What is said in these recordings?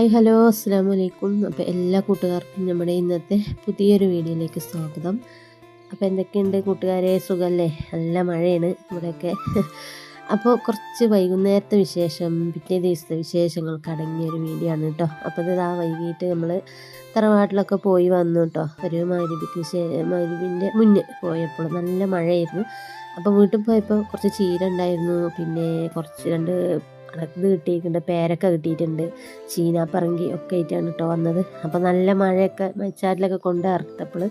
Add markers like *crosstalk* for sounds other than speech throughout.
Hi hello അസ്സാം വലൈക്കും അപ്പോൾ എല്ലാ കൂട്ടുകാർക്കും നമ്മുടെ ഇന്നത്തെ പുതിയൊരു വീഡിയോയിലേക്ക് സ്വാഗതം. അപ്പോൾ എന്തൊക്കെയുണ്ട് കൂട്ടുകാരെ? സുഖമല്ലേ നല്ല മഴയാണ് ഇവിടെയൊക്കെ. അപ്പോൾ കുറച്ച് വൈകുന്നേരത്തെ വിശേഷം പിറ്റേ ദിവസത്തെ വിശേഷങ്ങൾക്ക് അടങ്ങിയ ഒരു വീഡിയോ ആണ് കേട്ടോ അപ്പോൾ ഇത് ആ വൈകിട്ട് നമ്മൾ തറവാട്ടിലൊക്കെ പോയി വന്നു കേട്ടോ ഒരു മരുവിക്ക് മരുവിന്റെ മുന്നേ പോയപ്പോൾ നല്ല മഴയായിരുന്നു. അപ്പോൾ വീട്ടിൽ പോയപ്പോൾ കുറച്ച് ചീര ഉണ്ടായിരുന്നു. പിന്നെ കുറച്ച് രണ്ട് ഇത് കിട്ടിയിട്ടുണ്ട് പേരക്ക കിട്ടിയിട്ടുണ്ട്. ചീനാപ്പറങ്കി ഒക്കെ ആയിട്ടാണ് കേട്ടോ വന്നത്. അപ്പോൾ നല്ല മഴയൊക്കെ മച്ചാറ്റിലൊക്കെ കൊണ്ട് അറുത്തപ്പോൾ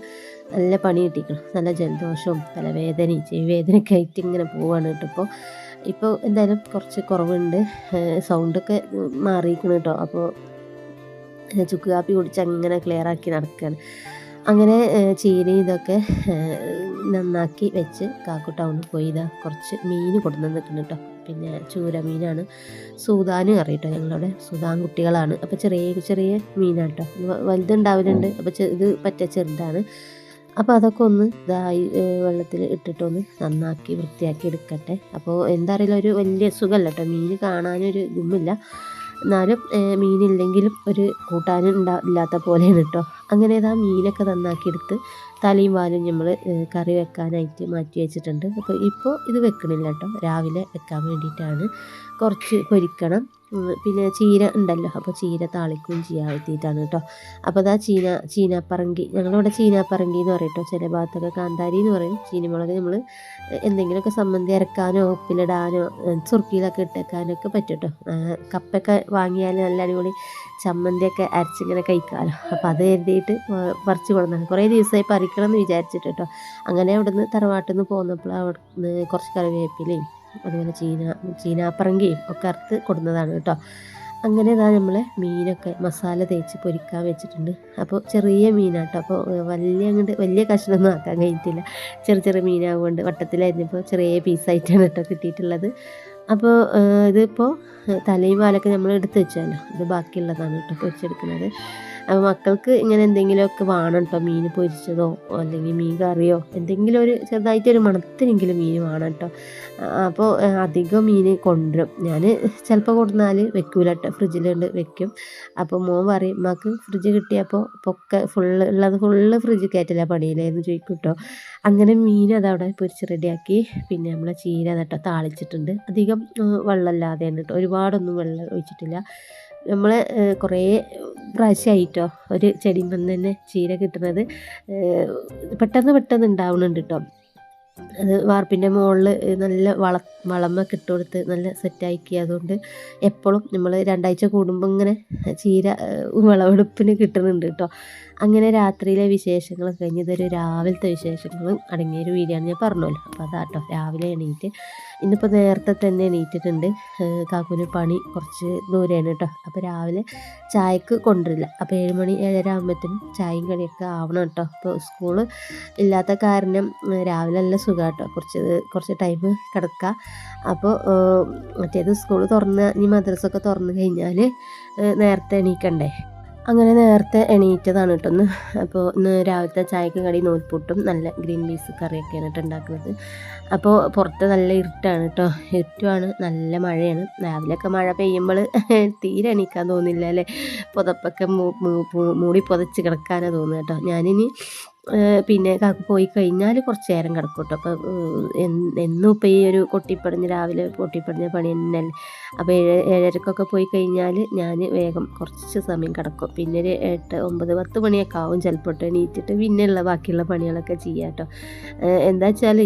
നല്ല പണി കിട്ടിക്കണം നല്ല ജലദോഷവും തലവേദനയും ചെവിവേദനയൊക്കെ ആയിട്ട് ഇങ്ങനെ പോവാണ് കേട്ടോ ഇപ്പോൾ ഇപ്പോൾ എന്തായാലും കുറച്ച് കുറവുണ്ട്. സൗണ്ടൊക്കെ മാറിയിരിക്കണം കേട്ടോ. അപ്പോൾ ചുക്ക് കാപ്പി കുടിച്ച് അങ്ങനെ ക്ലിയർ ആക്കി നടക്കുകയാണ് അങ്ങനെ ചീര ഇതൊക്കെ നന്നാക്കി വെച്ച് കാക്കു ടൗണിൽ പോയി. ഇതാ കുറച്ച് മീൻ കൊടുത്തു നിൽക്കുന്നു കേട്ടോ. പിന്നെ ചൂര മീനാണ് സൂതാനും അറിയട്ടോ ഞങ്ങളവിടെ. സൂതാൻ കുട്ടികളാണ്. അപ്പോൾ ചെറിയ ചെറിയ മീനാണ് കേട്ടോ വലുതുണ്ടാവലുണ്ട്. അപ്പോൾ ഇത് പറ്റ ചെറുതാണ്. അപ്പോൾ അതൊക്കെ ഒന്ന് ഇതായി വെള്ളത്തിൽ ഇട്ടിട്ടൊന്ന് നന്നാക്കി വൃത്തിയാക്കി എടുക്കട്ടെ. അപ്പോൾ എന്താ അറിയില്ല ഒരു വലിയ സുഖമല്ല കേട്ടോ മീൻ കാണാനൊരു ഗുമ്മില്ല എന്നാലും മീനില്ലെങ്കിലും ഒരു കൂട്ടാനും ഉണ്ടാ ഇല്ലാത്ത പോലെയാണ് കേട്ടോ അങ്ങനെ ഇതാ മീനൊക്കെ നന്നാക്കിയെടുത്ത് തലയും വാലും നമ്മൾ കറി വെക്കാനായിട്ട് മാറ്റി വെച്ചിട്ടുണ്ട്. അപ്പോൾ ഇപ്പോൾ ഇത് വെക്കണില്ല കേട്ടോ. രാവിലെ വെക്കാൻ വേണ്ടിയിട്ടാണ്. കുറച്ച് പൊരിക്കണം. പിന്നെ ചീര ഉണ്ടല്ലോ. അപ്പോൾ ചീര താളിക്കുകയും ചെയ്യാൻ വേണ്ടിയിട്ടാണ് കേട്ടോ. അപ്പോൾ അതാ ചീന ചീനാപ്പറങ്കി. ഞങ്ങളിവിടെ ചീനാപ്പറങ്കി എന്ന് പറയും കേട്ടോ. ചില ഭാഗത്തൊക്കെ കാന്താരി എന്ന് പറയും. ചീനിമുളക് നമ്മൾ എന്തെങ്കിലുമൊക്കെ സംബന്ധി ഇറക്കാനോ ഉപ്പിലിടാനോ സുർക്കിയിലൊക്കെ ഇട്ടേക്കാനൊക്കെ പറ്റും കേട്ടോ. കപ്പൊക്കെ വാങ്ങിയാൽ നല്ല അടിപൊളി ചമ്മന്തിയൊക്കെ അരച്ചിങ്ങനെ കഴിക്കാമല്ലോ അപ്പോൾ അത് കരുതിയിട്ട് പറിച്ച് കൊടുത്താണ് കുറേ ദിവസമായി പറിക്കണം എന്ന് വിചാരിച്ചിട്ട് കേട്ടോ. അങ്ങനെ അവിടെ നിന്ന് തറവാട്ടിൽ നിന്ന് പോന്നപ്പോൾ അവിടെ കുറച്ച് കറിവേപ്പിലയും അതുപോലെ ചീന ചീനാപ്പറങ്കിയും ഒക്കെ അറുത്ത് കൊടുന്നതാണ് കേട്ടോ. അങ്ങനെ ഇതാ നമ്മൾ മീനൊക്കെ മസാല തേച്ച് പൊരിക്കാൻ വെച്ചിട്ടുണ്ട്. അപ്പോൾ ചെറിയ മീനാട്ടോ അപ്പോൾ വലിയ അങ്ങോട്ട് വലിയ കഷ്ണമൊന്നും ആക്കാൻ കഴിഞ്ഞിട്ടില്ല. ചെറിയ ചെറിയ മീനാവുകൊണ്ട് വട്ടത്തിലായിരുന്നപ്പോൾ ചെറിയ പീസായിട്ടാണ് കേട്ടോ കിട്ടിയിട്ടുള്ളത്. അപ്പോൾ ഇതിപ്പോൾ തലയും വാലൊക്കെ നമ്മൾ എടുത്ത് വെച്ചാലോ? ഇത് ബാക്കിയുള്ളതാണ് കേട്ടോ പൊരിച്ചെടുക്കുന്നത്. അപ്പോൾ മക്കൾക്ക് ഇങ്ങനെ എന്തെങ്കിലുമൊക്കെ വേണം കേട്ടോ മീൻ പൊരിച്ചതോ അല്ലെങ്കിൽ മീൻ കറിയോ എന്തെങ്കിലും ഒരു ചെറുതായിട്ട് ഒരു മണത്തിനെങ്കിലും മീൻ വേണം കേട്ടോ അപ്പോൾ അധികം മീൻ കൊണ്ടുവരും. ഞാൻ ചിലപ്പോൾ കൊണ്ടുവന്നാൽ വെക്കൂല കേട്ടോ ഫ്രിഡ്ജിലുണ്ട് വെക്കും. അപ്പോൾ മോൻ പറയും മക്ക് ഫ്രിഡ്ജ് കിട്ടിയപ്പോൾ പൊക്കെ ഫുള്ള് ഉള്ളത് ഫുള്ള് ഫ്രിഡ്ജ് കയറ്റില്ല പണിയിലായിരുന്നു ചോദിക്കും കേട്ടോ അങ്ങനെ മീൻ അതവിടെ പൊരിച്ച് റെഡിയാക്കി പിന്നെ നമ്മളെ ചീര കേട്ടോ താളിച്ചിട്ടുണ്ട്. അധികം വെള്ളമില്ലാതെയാണ് കേട്ടോ ഒരുപാടൊന്നും വെള്ളം ഒഴിച്ചിട്ടില്ല. നമ്മൾ കുറേ പ്രാവശ്യമായിട്ടോ ഒരു ചെടിയിൽ തന്നെ ചീര കിട്ടുന്നത് പെട്ടെന്ന് പെട്ടെന്ന് ഉണ്ടാവുന്നുണ്ട് കേട്ടോ അത് വാർപ്പിന്റെ മുകളിൽ നല്ല വള വളമൊക്കെ ഇട്ട് കൊടുത്ത് നല്ല സെറ്റാക്കി അതുകൊണ്ട് എപ്പോഴും നമ്മൾ രണ്ടാഴ്ച കൂടുമ്പോൾ ഇങ്ങനെ ചീര വിളവെടുപ്പിന് കിട്ടുന്നുണ്ട് കേട്ടോ. അങ്ങനെ രാത്രിയിലെ വിശേഷങ്ങൾ കഴിഞ്ഞതൊരു രാവിലത്തെ വിശേഷങ്ങളും അടങ്ങിയൊരു വീഡിയോ ഞാൻ പറഞ്ഞല്ലോ. അപ്പോൾ അതാട്ടോ രാവിലെ എണീറ്റ്. ഇന്നിപ്പോൾ നേരത്തെ തന്നെ എണീറ്റിട്ടുണ്ട്. കാക്കുവിന് പണി കുറച്ച് ദൂരെയാണ് കേട്ടോ. അപ്പോൾ രാവിലെ ചായക്ക് കൊണ്ടുവരില്ല. അപ്പോൾ ഏഴ് മണി ഏഴര ആകുമ്പോഴത്തേനും ചായയും കടിയൊക്കെ ആവണം കേട്ടോ. അപ്പോൾ സ്കൂൾ ഇല്ലാത്ത കാരണം രാവിലെ നല്ല സുഖം കേട്ടോ കുറച്ച് കുറച്ച് ടൈം കിടക്കുക അപ്പോൾ മറ്റേത് സ്കൂൾ തുറന്ന് ഇനി മദ്രസൊക്കെ തുറന്നു കഴിഞ്ഞാൽ നേരത്തെ എണീക്കണ്ടേ? അങ്ങനെ നേരത്തെ എണീറ്റതാണ് കേട്ടോ ഒന്ന് അപ്പോൾ ഇന്ന് രാവിലത്തെ ചായക്ക് കടി നൂൽപ്പുട്ടും നല്ല ഗ്രീൻ പീസ് കറിയൊക്കെയാണ് കേട്ടോ ഉണ്ടാക്കുന്നത് അപ്പോൾ പുറത്ത് നല്ല ഇരുട്ടാണ് കേട്ടോ. ഇരുട്ടുമാണ് നല്ല മഴയാണ്. രാവിലെയൊക്കെ മഴ പെയ്യുമ്പോൾ *laughs* തീരെ എണീക്കാൻ തോന്നില്ല അല്ലേ? പുതപ്പൊക്കെ മൂടി പുതച്ച് കിടക്കാനാണ് തോന്നുന്നത് കേട്ടോ. ഞാനിനി പിന്നെ കാക്കു പോയി കഴിഞ്ഞാൽ കുറച്ച് നേരം കിടക്കും കേട്ടോ അപ്പോൾ എന്നും ഇപ്പോൾ ഈ ഒരു കൊട്ടിപ്പടഞ്ഞ് രാവിലെ കൊട്ടിപ്പടഞ്ഞ പണി തന്നെയല്ലേ. അപ്പോൾ ഏഴ് ഏഴരക്കൊക്കെ പോയി കഴിഞ്ഞാൽ ഞാൻ വേഗം കുറച്ച് സമയം കിടക്കും. പിന്നെ ഒരു എട്ട് ഒമ്പത് പത്ത് മണിയൊക്കെ ആവും ചിലപ്പോൾ എണീറ്റിട്ട്. പിന്നെയുള്ള ബാക്കിയുള്ള പണികളൊക്കെ ചെയ്യാം കേട്ടോ എന്താ വെച്ചാൽ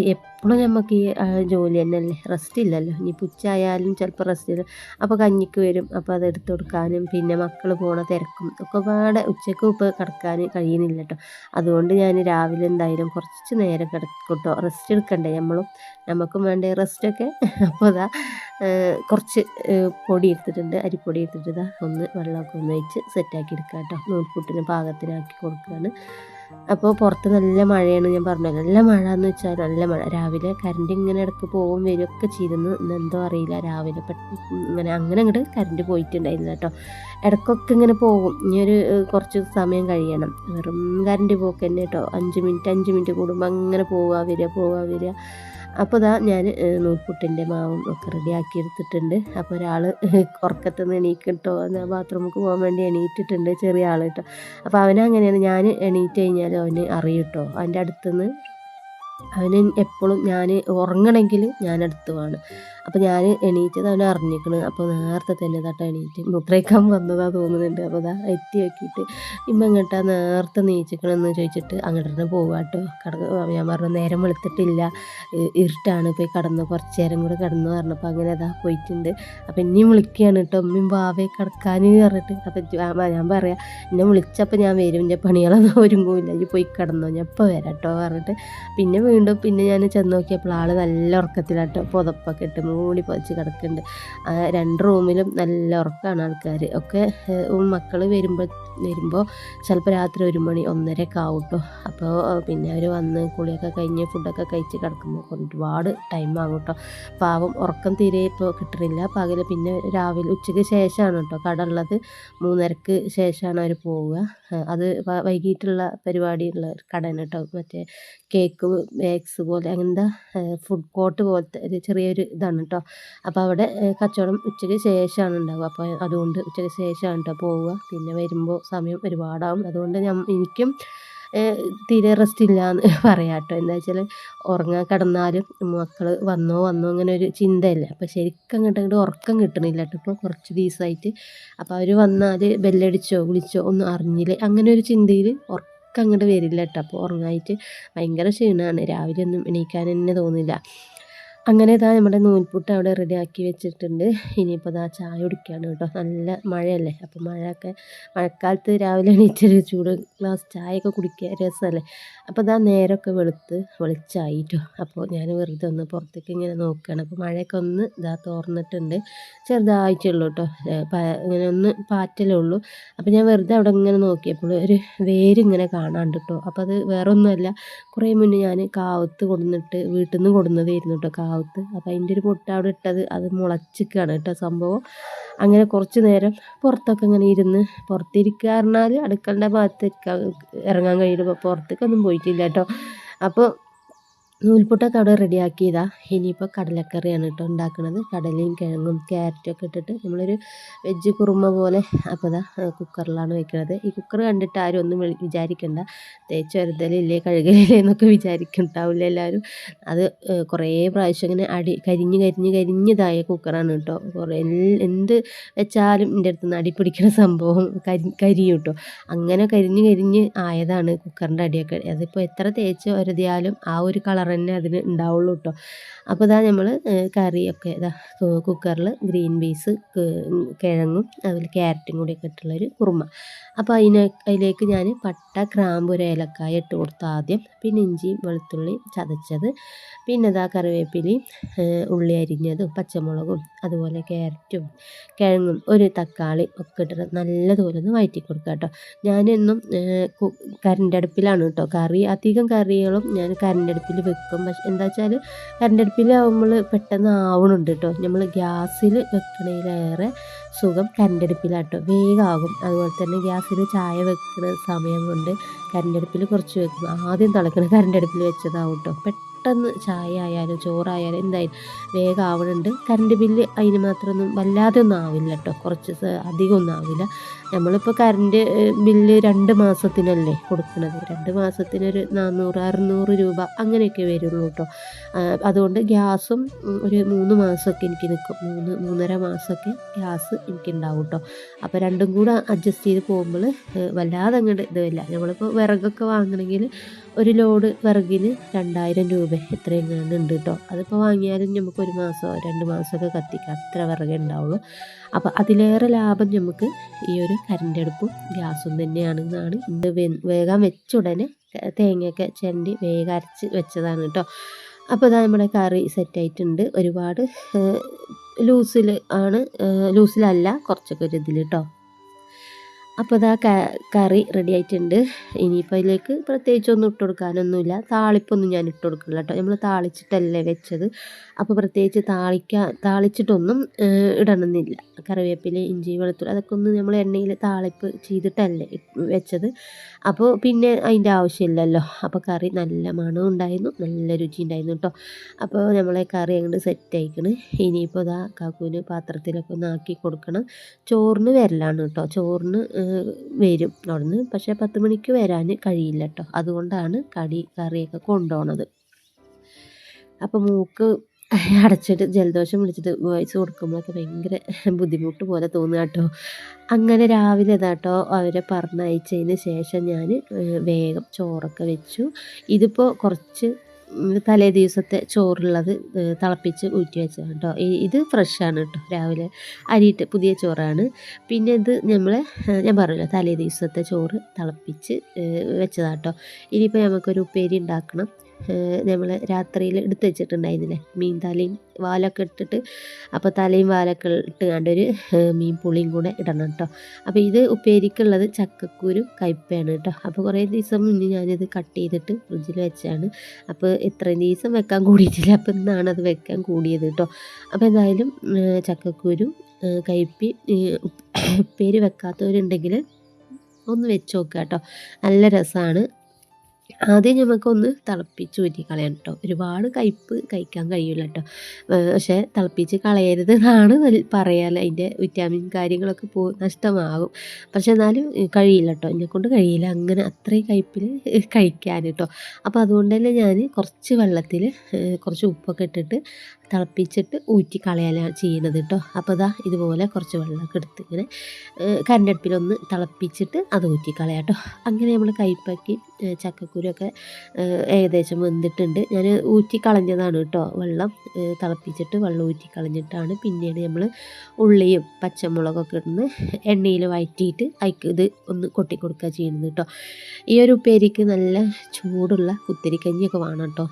എപ്പോഴും നമുക്ക് ഈ ജോലി തന്നെയല്ലേ? റെസ്റ്റ് ഇല്ലല്ലോ. ഇനി പുച്ചായാലും ചിലപ്പോൾ റെസ്റ്റ് ഇല്ല. അപ്പോൾ കഞ്ഞിക്ക് വരും. അപ്പോൾ അത് എടുത്തു കൊടുക്കാനും പിന്നെ മക്കൾ പോണ തിരക്കും ഒക്കെ പാടെ ഉച്ചയ്ക്ക് ഇപ്പോൾ കിടക്കാൻ കഴിയുന്നില്ല കേട്ടോ അതുകൊണ്ട് ഞാൻ രാവിലെ എന്തായാലും കുറച്ച് നേരം കിടക്കട്ടോ. റെസ്റ്റ് എടുക്കണ്ടേ നമ്മളും നമുക്കും വേണ്ടേ റെസ്റ്റൊക്കെ *laughs* അപ്പോൾ അതാ കുറച്ച് പൊടി എടുത്തിട്ടുണ്ട്. അരിപ്പൊടി എടുത്തിട്ട് ഒന്ന് വെള്ളമൊക്കെ ഒന്ന് വെച്ച് സെറ്റാക്കി എടുക്കാം കേട്ടോ നൂൽപുട്ടിന് പാകത്തിനാക്കി കൊടുക്കുകയാണ് അപ്പോൾ പുറത്ത് നല്ല മഴയാണ് ഞാൻ പറഞ്ഞത് നല്ല മഴ എന്ന് വെച്ചാൽ നല്ല മഴ. രാവിലെ കറണ്ട് ഇങ്ങനെ ഇടയ്ക്ക് പോകും വരികയൊക്കെ ചെയ്തെന്ന് എന്തോ അറിയില്ല. രാവിലെ പെട്ടെന്ന് ഇങ്ങനെ അങ്ങനെ അങ്ങോട്ട് കറണ്ട് പോയിട്ടുണ്ടായിരുന്നു കേട്ടോ. ഇടയ്ക്കൊക്കെ ഇങ്ങനെ പോകും ഇനി ഒരു കുറച്ച് സമയം കഴിയണം. വെറും കറണ്ട് പോക്ക് തന്നെ കേട്ടോ. അഞ്ച് മിനിറ്റ് അഞ്ച് മിനിറ്റ് കൂടുമ്പോൾ അങ്ങനെ പോവാ വരിക പോവാ വരിക അപ്പോൾ ഇതാ ഞാൻ നൂൽപുട്ടിന്റെ മാവും ഒക്കെ റെഡിയാക്കി എടുത്തിട്ടുണ്ട്. അപ്പോൾ ഒരാൾ ഉറക്കത്തുനിന്ന് എണീക്കിട്ടോ എന്നാൽ ബാത്റൂമിൽ പോകാൻ വേണ്ടി എണീറ്റിട്ടുണ്ട് ചെറിയ ആൾ കേട്ടോ അപ്പോൾ അവനങ്ങനെയാണ് ഞാൻ എണീറ്റ് കഴിഞ്ഞാൽ അവന് അറിയിട്ടോ അവന്റെ അടുത്തുനിന്ന് അവന് എപ്പോഴും ഞാൻ ഉറങ്ങണമെങ്കിൽ ഞാൻ അടുത്ത് വേണം. അപ്പോൾ ഞാൻ എണീറ്റത് അവനെ അറിഞ്ഞിക്കണ്. അപ്പോൾ നേരത്തെ തന്നെ തട്ട എണീറ്റ് മുത്രയ്ക്കാൻ വന്നതാ തോന്നുന്നുണ്ട്. അപ്പോൾ അതാ എത്തി നോക്കിയിട്ട് ഇമ്മ എങ്ങോട്ടാ നേരത്തെ നീച്ചിക്കണമെന്ന് ചോദിച്ചിട്ട് അങ്ങോട്ട് തന്നെ പോകാം കേട്ടോ കട ഞാൻ പറഞ്ഞു നേരം വെളുത്തിട്ടില്ല. ഇരുട്ടാണ്. പോയി കടന്ന് കുറച്ച് നേരം കൂടെ കിടന്നു പറഞ്ഞപ്പോൾ അങ്ങനെ അതാ പോയിട്ടുണ്ട്. അപ്പോൾ ഇനിയും വിളിക്കുകയാണ് കേട്ടോ ഉമ്മയും ബാവയെ കിടക്കാൻ പറഞ്ഞിട്ട്. അപ്പം ഞാൻ പറയാം എന്നെ വിളിച്ചപ്പോൾ ഞാൻ വരും. എന്റെ പണികളൊന്നും *laughs* ഒരുങ്ങൂല്ല ഈ പോയി കിടന്നോ. ഞാൻ ഇപ്പോൾ വരാം കേട്ടോ പറഞ്ഞിട്ട്. പിന്നെ വീണ്ടും പിന്നെ ഞാൻ ചെന്ന് നോക്കിയപ്പോൾ ആൾ നല്ല ഉറക്കത്തിലാട്ടോ പുതപ്പൊക്കെ ഇട്ട് മൂടി പതിച്ച് കിടക്കുന്നുണ്ട് രണ്ട് റൂമിലും നല്ല ഉറക്കമാണ് ആൾക്കാർ ഒക്കെ മക്കൾ വരുമ്പോൾ വരുമ്പോൾ ചിലപ്പോൾ രാത്രി ഒരു മണി ഒന്നരയൊക്കെ ആവും കേട്ടോ അപ്പോൾ പിന്നെ അവർ വന്ന് കുളിയൊക്കെ കഴിഞ്ഞ് ഫുഡൊക്കെ കഴിച്ച് കിടക്കുമ്പോൾ ഒരുപാട് ടൈം ആകും കേട്ടോ പാവം ഉറക്കം തീരെ ഇപ്പോൾ കിട്ടുന്നില്ല പകൽ പിന്നെ രാവിലെ ഉച്ചയ്ക്ക് ശേഷമാണ് കേട്ടോ കട ഉള്ളത് മൂന്നരക്ക് ശേഷമാണ് അവർ പോവുക. അത് വൈകിട്ടുള്ള പരിപാടിയുള്ള കടയാണ് കേട്ടോ മറ്റേ കേക്ക് ബേക്സ് പോലെ അങ്ങനത്തെ ഫുഡ് കോർട്ട് പോലത്തെ ഒരു ചെറിയൊരു ഇതാണ് കേട്ടോ അപ്പോൾ അവിടെ കച്ചവടം ഉച്ചയ്ക്ക് ശേഷമാണ് ഉണ്ടാവുക അപ്പോൾ അതുകൊണ്ട് ഉച്ചയ്ക്ക് ശേഷമാണ് കേട്ടോ പോവുക. പിന്നെ വരുമ്പോൾ സമയം ഒരുപാടാവും. അതുകൊണ്ട് ഞാൻ എനിക്കും തീരെ റെസ്റ്റ് ഇല്ല എന്ന് *laughs* പറയാം കേട്ടോ എന്താ വെച്ചാൽ ഉറങ്ങാൻ കിടന്നാലും മക്കൾ വന്നോ വന്നോ അങ്ങനെ ഒരു ചിന്തയല്ലേ. അപ്പോൾ ശരിക്കും അങ്ങോട്ട് അങ്ങോട്ട് ഉറക്കം കിട്ടണില്ല കേട്ടോ ഇപ്പോൾ കുറച്ച് ദിവസമായിട്ട് അപ്പോൾ അവർ വന്നാൽ ബെല്ലടിച്ചോ വിളിച്ചോ ഒന്നും അറിഞ്ഞില്ലേ. അങ്ങനെ ഒരു ചിന്തയിൽ ഉറക്കം അങ്ങോട്ട് വരില്ല കേട്ടോ അപ്പോൾ ഉറങ്ങായിട്ട് ഭയങ്കര ക്ഷീണമാണ് രാവിലെ ഒന്നും എണീക്കാൻ തന്നെ തോന്നില്ല. അങ്ങനെ ഇതാ നമ്മുടെ നൂൽപുട്ട് അവിടെ റെഡിയാക്കി വെച്ചിട്ടുണ്ട്. ഇനിയിപ്പോൾ ഇതാ ചായ കുടിക്കുകയാണ് കേട്ടോ. നല്ല മഴയല്ലേ? അപ്പോൾ മഴയൊക്കെ മഴക്കാലത്ത് രാവിലെ എണീറ്റൊരു ചൂട് ഗ്ലാസ് ചായയൊക്കെ കുടിക്കുക രസമല്ലേ അപ്പോൾ ഇതാ നേരമൊക്കെ വെളുത്ത് വെളിച്ചായിട്ടോ അപ്പോൾ ഞാൻ വെറുതെ ഒന്ന് പുറത്തേക്ക് ഇങ്ങനെ നോക്കുകയാണ് അപ്പോൾ മഴയൊക്കെ ഒന്ന് ഇതാ തോർന്നിട്ടുണ്ട്. ചെറുതായിട്ടുള്ളൂ കേട്ടോ ഇങ്ങനെ ഒന്ന് പാറ്റലേ ഉള്ളൂ. അപ്പോൾ ഞാൻ വെറുതെ അവിടെ ഇങ്ങനെ നോക്കിയപ്പോൾ ഒരു വേരിങ്ങനെ കാണാണ്ട് കേട്ടോ അപ്പോൾ അത് വേറൊന്നുമല്ല. കുറേ മുന്നേ ഞാൻ കാവത്ത് കൊടുന്നിട്ട് വീട്ടിൽ നിന്ന് കൊടുന്നതായിരുന്നു കേട്ടോ ഭാഗത്ത്. അപ്പോൾ അതിന്റെ ഒരു മുട്ട അവിടെ ഇട്ടത് അത് മുളച്ചിക്കാണ് കേട്ടോ സംഭവം. അങ്ങനെ കുറച്ച് നേരം പുറത്തൊക്കെ ഇങ്ങനെ ഇരുന്ന് പുറത്തിരിക്കുക പറഞ്ഞാൽ അടുക്കളന്റെ ഭാഗത്തേക്ക് ഇറങ്ങാൻ കഴിയില്ല. പുറത്തേക്കൊന്നും പോയിട്ടില്ല കേട്ടോ. അപ്പോൾ നൂൽപുട്ടൊക്കെ അവിടെ റെഡിയാക്കിയതാ. ഇനിയിപ്പോൾ കടലക്കറിയാണ് കേട്ടോ ഉണ്ടാക്കുന്നത് കടലയും കിഴങ്ങും ക്യാരറ്റൊക്കെ ഇട്ടിട്ട് നമ്മളൊരു വെജ് കുറുമ പോലെ അപ്പോൾ ഇതാ കുക്കറിലാണ് വെക്കുന്നത് ഈ കുക്കർ കണ്ടിട്ട് ആരും ഒന്നും വിചാരിക്കണ്ട. തേച്ച് വരുതലില്ലേ കഴുകലില്ലേ എന്നൊക്കെ വിചാരിക്കുന്നുണ്ടാവില്ല എല്ലാവരും. അത് കുറേ പ്രാവശ്യം ഇങ്ങനെ അടി കരിഞ്ഞ് കരിഞ്ഞ് കരിഞ്ഞതായ കുക്കറാണ് കേട്ടോ. കുറേ എന്ത് വെച്ചാലും എന്റെ അടുത്ത് നിന്ന് അടി പിടിക്കുന്ന സംഭവം കരി കരിയും കേട്ടോ. അങ്ങനെ കരിഞ്ഞ് കരിഞ്ഞ് ആയതാണ് കുക്കറിന്റെ അടിയൊക്കെ. അതിപ്പോൾ എത്ര തേച്ച് വരുതിയാലും ആ ഒരു കളർ തന്നെ അതിന് ഉണ്ടാവുള്ളൂ കേട്ടോ അപ്പോൾ ഇതാ നമ്മൾ കറിയൊക്കെ ഇതാ കുക്കറിൽ ഗ്രീൻ പീസ് കിഴങ്ങും അതുപോലെ ക്യാരറ്റും കൂടിയൊക്കെ ഇട്ടുള്ളൊരു കുറുമ. അപ്പോൾ അതിനെ അതിലേക്ക് ഞാൻ പട്ട ക്രാമ്പ് ഒരു ഏലക്കായ ഇട്ട് കൊടുത്തു ആദ്യം. പിന്നെ ഇഞ്ചിയും വെളുത്തുള്ളിയും ചതച്ചത്. പിന്നെ ഇതാ കറിവേപ്പിലയും ഉള്ളി അരിഞ്ഞതും പച്ചമുളകും അതുപോലെ ക്യാരറ്റും കിഴങ്ങും ഒരു തക്കാളി ഒക്കെ ഇട്ടിട്ട് നല്ലതുപോലെ ഒന്ന് വഴറ്റി കൊടുക്കുക കേട്ടോ ഞാനെന്നും കറണ്ട് അടുപ്പിലാണ് കേട്ടോ കറി അധികം കറികളും ഞാൻ കറണ്ട് അടുപ്പിൽ വെക്കും പക്ഷെ എന്താ വെച്ചാൽ കരണ്ടടുപ്പിലാവുമ്പോൾ പെട്ടെന്ന് ആവണുണ്ട് കേട്ടോ നമ്മൾ ഗ്യാസിൽ വെക്കണതിലേറെ സുഖം കരണ്ടടുപ്പിലാട്ടോ വേഗമാകും അതുപോലെ തന്നെ ഗ്യാസിൽ ചായ വെക്കുന്ന സമയം കൊണ്ട് കരണ്ടടുപ്പിൽ കുറച്ച് വെക്കും. ആദ്യം തിളക്കണ കരണ്ടടുപ്പിൽ വെച്ചതാവും കേട്ടോ പെട്ടെന്ന് ചായ ആയാലും ചോറായാലും എന്തായാലും വേഗം ആവണുണ്ട് കറണ്ട് ബില്ല് അതിന് മാത്രമൊന്നും വല്ലാതെ ഒന്നും ആവില്ല കേട്ടോ കുറച്ച് അധികം ഒന്നും ആവില്ല. നമ്മളിപ്പോൾ കറണ്ട് ബില്ല് രണ്ട് മാസത്തിനല്ലേ കൊടുക്കുന്നത് രണ്ട് മാസത്തിനൊരു നാനൂറ് അറുന്നൂറ് രൂപ അങ്ങനെയൊക്കെ വരുള്ളൂ കേട്ടോ അതുകൊണ്ട് ഗ്യാസും ഒരു മൂന്ന് മാസമൊക്കെ എനിക്ക് നിൽക്കും മൂന്ന് മൂന്നര മാസമൊക്കെ ഗ്യാസ് എനിക്കുണ്ടാവും കേട്ടോ അപ്പോൾ രണ്ടും കൂടെ അഡ്ജസ്റ്റ് ചെയ്ത് പോകുമ്പോൾ വല്ലാതെ അങ്ങോട്ട് ഇതുമില്ല. നമ്മളിപ്പോൾ വിറകൊക്കെ വാങ്ങണമെങ്കിൽ ഒരു ലോഡ് വിറകിന് രണ്ടായിരം രൂപ എത്രയും ഉണ്ട് കേട്ടോ അതിപ്പോൾ വാങ്ങിയാലും നമുക്ക് ഒരു മാസമോ രണ്ട് മാസമൊക്കെ കത്തിക്കാം. അത്ര വിറകേ ഉണ്ടാവുള്ളൂ. അപ്പോൾ അതിലേറെ ലാഭം നമുക്ക് ഈ ഒരു കരണ്ടടുപ്പും ഗ്യാസും തന്നെയാണെന്നാണ്. ഇത് വേഗം വെച്ച ഉടനെ തേങ്ങയൊക്കെ ചിരണ്ടി വേഗം അരച്ച് വെച്ചതാണ് കേട്ടോ. അപ്പോൾ ഇതാ നമ്മുടെ കറി സെറ്റായിട്ടുണ്ട് ഒരുപാട് ലൂസിൽ ആണ് ലൂസിലല്ല കുറച്ചൊക്കെ ഒരു ഇതിൽ കേട്ടോ അപ്പോൾ ഇതാ കറി റെഡി ആയിട്ടുണ്ട്. ഇനിയിപ്പോൾ അതിലേക്ക് പ്രത്യേകിച്ചൊന്നും ഇട്ട് കൊടുക്കാനൊന്നുമില്ല. താളിപ്പൊന്നും ഞാൻ ഇട്ട് കൊടുക്കില്ല കേട്ടോ നമ്മൾ താളിച്ചിട്ടല്ലേ വെച്ചത്. അപ്പോൾ പ്രത്യേകിച്ച് താളിക്ക താളിച്ചിട്ടൊന്നും ഇടണമെന്നില്ല. കറിവേപ്പില ഇഞ്ചി വെളുത്തുള്ളി അതൊക്കെ ഒന്ന് നമ്മൾ എണ്ണയിൽ താളിപ്പ് ചെയ്തിട്ടല്ലേ വെച്ചത്. അപ്പോൾ പിന്നെ അതിന്റെ ആവശ്യമില്ലല്ലോ. അപ്പോൾ കറി നല്ല മണം ഉണ്ടായിരുന്നു നല്ല രുചി ഉണ്ടായിരുന്നു കേട്ടോ അപ്പോൾ നമ്മളെ കറി അങ്ങോട്ട് സെറ്റ് ആയിക്കണ്. ഇനിയിപ്പോൾ ഇതാ കാക്കുവിന് പാത്രത്തിലൊക്കെ ഒന്ന് ആക്കി കൊടുക്കണം. ചോറിന് വരലാണ് കേട്ടോ ചോറിന് വരും അവിടുന്ന്. പക്ഷേ പത്ത് മണിക്ക് വരാൻ കഴിയില്ല കേട്ടോ അതുകൊണ്ടാണ് കടി കറിയൊക്കെ കൊണ്ടുപോണത്. അപ്പോൾ മൂക്ക് അടച്ചിട്ട് ജലദോഷം പിടിച്ചിട്ട് വോയിസ് കൊടുക്കുമ്പോഴൊക്കെ ഭയങ്കര ബുദ്ധിമുട്ട് പോലെ തോന്നുക കേട്ടോ. അങ്ങനെ രാവിലെ ഇതാട്ടോ അവരെ പറഞ്ഞയച്ചതിന് ശേഷം ഞാൻ വേഗം ചോറൊക്കെ വെച്ചു. ഇതിപ്പോൾ കുറച്ച് തലേ ദിവസത്തെ ചോറുള്ളത് തിളപ്പിച്ച് ഊറ്റി വെച്ചത് കേട്ടോ. ഇത് ഫ്രഷാണ് കേട്ടോ. രാവിലെ അരിയിട്ട് പുതിയ ചോറാണ്. പിന്നെ ഇത് നമ്മൾ ഞാൻ പറഞ്ഞല്ലോ തലേ ദിവസത്തെ ചോറ് തിളപ്പിച്ച് വെച്ചതാട്ടോ ഇനിയിപ്പോൾ നമുക്കൊരു ഉപ്പേരി ഉണ്ടാക്കണം. നമ്മൾ രാത്രിയിൽ എടുത്ത് വെച്ചിട്ടുണ്ടായിരുന്നില്ലേ? മീൻ തലയും വാലൊക്കെ ഇട്ടിട്ട് അപ്പോൾ തലയും വാലൊക്കെ ഇട്ട് കണ്ടൊരു മീൻ പുളിയും കൂടെ ഇടണം കേട്ടോ അപ്പോൾ ഇത് ഉപ്പേരിക്കുള്ളത് ചക്കക്കൂരും കയ്പ്പയാണ് കേട്ടോ അപ്പോൾ കുറേ ദിവസം മുന്നേ ഞാനിത് കട്ട് ചെയ്തിട്ട് ഫ്രിഡ്ജിൽ വെച്ചാണ്. അപ്പോൾ ഇത്രയും ദിവസം വെക്കാൻ കൂടിയിട്ടില്ല. അപ്പോൾ ഇന്നാണ് അത് വെക്കാൻ കൂടിയത് കേട്ടോ അപ്പോൾ എന്തായാലും ചക്കക്കൂരും കയ്പ്പി ഉപ്പേരി വെക്കാത്തവരുണ്ടെങ്കിൽ ഒന്ന് വെച്ച് നോക്കുക കേട്ടോ നല്ല രസമാണ് ആദ്യം നമുക്കൊന്ന് തിളപ്പിച്ച് ഊറ്റി കളയണം കേട്ടോ ഒരുപാട് കയ്പ്പ് കഴിക്കാൻ കഴിയില്ല കേട്ടോ പക്ഷേ തിളപ്പിച്ച് കളയരുത് എന്നാണ് പറയാൻ അതിന്റെ വിറ്റാമിൻ കാര്യങ്ങളൊക്കെ പോ നഷ്ടമാകും. പക്ഷെ എന്നാലും കഴിയില്ല കേട്ടോ എന്നെക്കൊണ്ട് കഴിയില്ല അങ്ങനെ അത്രയും കയ്പ്പിൽ കഴിക്കാൻ കേട്ടോ അപ്പോൾ അതുകൊണ്ട് തന്നെ ഞാൻ കുറച്ച് വെള്ളത്തിൽ കുറച്ച് ഉപ്പൊക്കെ ഇട്ടിട്ട് തിളപ്പിച്ചിട്ട് ഊറ്റി കളയാനാണ് ചെയ്യുന്നത് കേട്ടോ അപ്പോൾ ഇതാ ഇതുപോലെ കുറച്ച് വെള്ളമൊക്കെ എടുത്ത് ഇങ്ങനെ കരണ്ടടുപ്പിലൊന്ന് തിളപ്പിച്ചിട്ട് അത് ഊറ്റി കളയാം കേട്ടോ അങ്ങനെ നമ്മൾ കയ്പ്പാക്കി ചക്കക്കുരൊക്കെ ഏകദേശം വെന്തിട്ടുണ്ട്. ഞാൻ ഊറ്റി കളഞ്ഞതാണ് കേട്ടോ വെള്ളം തിളപ്പിച്ചിട്ട് വെള്ളം ഊറ്റി കളഞ്ഞിട്ടാണ് പിന്നീട് നമ്മൾ ഉള്ളിയും പച്ചമുളകൊക്കെ ഇടുന്ന് എണ്ണയിൽ വഴറ്റിയിട്ട് അയക്ക് ഇത് ഒന്ന് കൊട്ടിക്കൊടുക്കുക ചെയ്യുന്നത് കേട്ടോ ഈ ഒരു ഉപ്പേരിക്ക് നല്ല ചൂടുള്ള കുത്തിരിക്കഞ്ഞിയൊക്കെ വേണം കേട്ടോ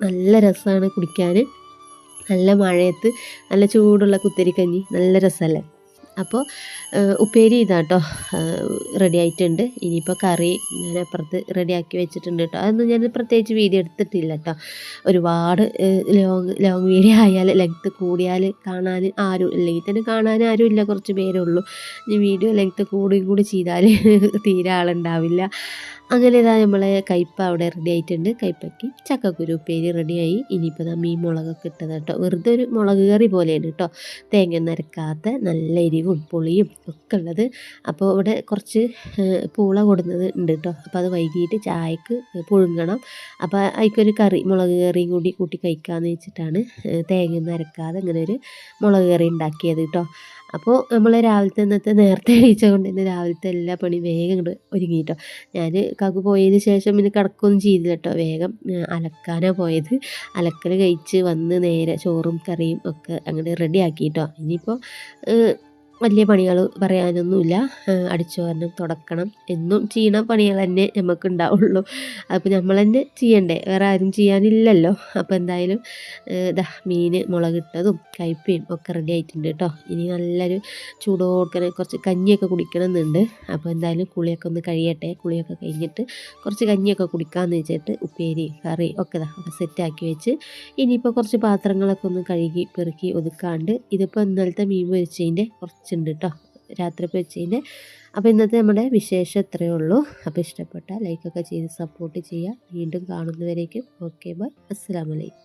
നല്ല രസമാണ് കുടിക്കാൻ നല്ല മഴയത്ത് നല്ല ചൂടുള്ള കുത്തരിക്കഞ്ഞി നല്ല രസമല്ലേ അപ്പോൾ ഉപ്പേരി ഇതാട്ടോ റെഡി ആയിട്ടുണ്ട്. ഇനിയിപ്പോൾ കറി ഞാൻ അപ്പുറത്ത് ആക്കി വെച്ചിട്ടുണ്ട് കേട്ടോ അതൊന്നും ഞാൻ പ്രത്യേകിച്ച് വീഡിയോ എടുത്തിട്ടില്ല കേട്ടോ ഒരുപാട് ലോങ് ലോങ് വീഡിയോ ആയാൽ ലെങ്ത്ത് കൂടിയാൽ കാണാൻ ആരും ഇല്ലെങ്കിൽ തന്നെ കാണാൻ ആരും ഇല്ല കുറച്ച് പേരേ ഉള്ളൂ. ഇനി വീഡിയോ ലെങ്ത്ത് കൂടി കൂടി ചെയ്താൽ *laughs* തീരെ ആളുണ്ടാവില്ല. അങ്ങനെ ഇതാ നമ്മളെ കയ്പ അവിടെ റെഡി ആയിട്ടുണ്ട്. കയ്പയ്ക്ക് ചക്കക്കുരു ഉപ്പേരി റെഡിയായി ഇനിയിപ്പോൾ മീൻ മുളകൊക്കെ ഇട്ടത് കേട്ടോ വെറുതെ ഒരു മുളക് കറി പോലെയാണ് കേട്ടോ തേങ്ങ നരക്കാത്ത നല്ല എരിവും പുളിയും ഒക്കെ ഉള്ളത്. അപ്പോൾ ഇവിടെ കുറച്ച് പൂള കൊടുന്നത് ഉണ്ട് കേട്ടോ അപ്പോൾ അത് വൈകിട്ട് ചായക്ക് പുഴുങ്ങണം. അപ്പോൾ അതിക്കൊരു കറി മുളക് കറിയും കൂടി കൂട്ടി കഴിക്കാമെന്ന് വെച്ചിട്ടാണ് തേങ്ങ നരക്കാതെ ഇങ്ങനെ ഒരു മുളക് കറി ഉണ്ടാക്കിയത് കേട്ടോ അപ്പോൾ നമ്മൾ രാവിലത്തെ ഇന്നത്തെ നേരത്തെ എണീച്ച കൊണ്ട് തന്നെ രാവിലത്തെ എല്ലാ പണിയും വേഗം ഒരുങ്ങി കേട്ടോ ഞാൻ കാക്കു പോയതിന് ശേഷം പിന്നെ കിടക്കൊന്നും ചെയ്തില്ല കേട്ടോ വേഗം അലക്കാനാണ് പോയത്. അലക്കൽ കഴിച്ച് വന്ന് നേരെ ചോറും കറിയും ഒക്കെ അങ്ങനെ റെഡി ആക്കി കേട്ടോ ഇനിയിപ്പോൾ വലിയ പണികൾ പറയാനൊന്നുമില്ല. അടിച്ചു വരണം തുടക്കണം. എന്നും ചെയ്യണ പണികൾ തന്നെ നമുക്ക് ഉണ്ടാവുള്ളൂ അപ്പോൾ നമ്മൾ തന്നെ ചെയ്യണ്ടേ? വേറെ ആരും ചെയ്യാനില്ലല്ലോ. അപ്പോൾ എന്തായാലും ഇതാ മീൻ മുളകിട്ടതും കയ്പയും ഒക്കെ റെഡി ആയിട്ടുണ്ട് കേട്ടോ ഇനി നല്ലൊരു ചൂടോടുക്കനെ കുറച്ച് കഞ്ഞിയൊക്കെ കുടിക്കണം എന്നുണ്ട് അപ്പോൾ എന്തായാലും കുളിയൊക്കെ ഒന്ന് കഴിയട്ടെ. കുളിയൊക്കെ കഴിഞ്ഞിട്ട് കുറച്ച് കഞ്ഞിയൊക്കെ കുടിക്കാമെന്ന് വെച്ചിട്ട് ഉപ്പേരി കറി ഒക്കെ ഇതാ സെറ്റാക്കി വെച്ച് ഇനിയിപ്പോൾ കുറച്ച് പാത്രങ്ങളൊക്കെ ഒന്ന് കഴുകി പെറുക്കി ഒതുക്കാണ്ട് ഇതിപ്പോൾ ഇന്നലത്തെ മീൻ പൊരിച്ചതിന്റെ കുറച്ച് കുറച്ചുണ്ട് കേട്ടോ രാത്രി വെച്ചതിന് അപ്പോൾ ഇന്നത്തെ നമ്മുടെ വിശേഷം ഇത്രയേ ഉള്ളൂ. അപ്പോൾ ഇഷ്ടപ്പെട്ട ലൈക്കൊക്കെ ചെയ്ത് സപ്പോർട്ട് ചെയ്യുക. വീണ്ടും കാണുന്നവരേക്കും. ഓക്കെ ബൈ അസ്സാം വലൈക്കും